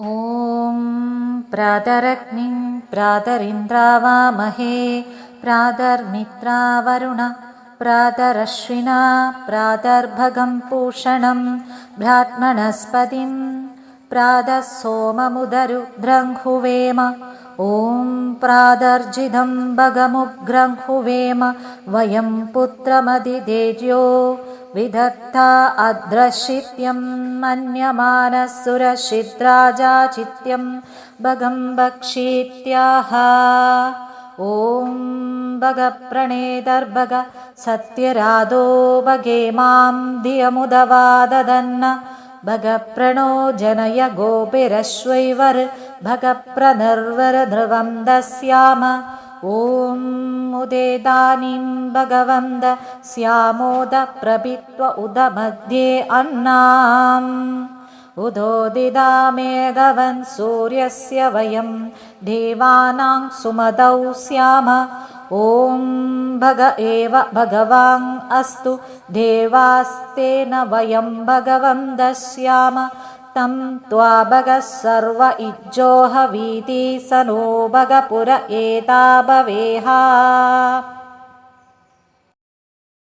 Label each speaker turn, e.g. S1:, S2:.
S1: ॐ प्रातरग्निं प्रातरिन्द्रावामहे प्रातर्मित्रावरुण प्रातरश्विना प्रातर्भगं पूषणं भ्रात्मणस्पतिं प्रातः सोममुदरुद्रङ्हुवेम ॐ प्रातर्जितं भगमुग्रङ्हुवेम वयं पुत्रमदिदेज्यो विधत्ता अद्रशित्यं मन्यमानः सुरशिद्राजाचित्यं भगं भक्षीत्याह ॐ भगप्रणेदर्भग सत्यराधो भगे मां धियमुदवाददन्न। भगप्रणो जनय गोपिरश्वैवर् भगप्रनर्वरध्रुवं दस्याम ॐ उदेदानीं भगवन्द स्यामोद प्रभित्व उद मध्ये अन्नाम् उदोदिदामेघवन् सूर्यस्य वयं। देवानां सुमदौ स्याम ॐ भग एव भगवान् अस्तु। देवास्तेन वयं भगवं दस्याम तं त्वा भगः सर्व इज्जोह वीति स नो भगपुर एता भवेहा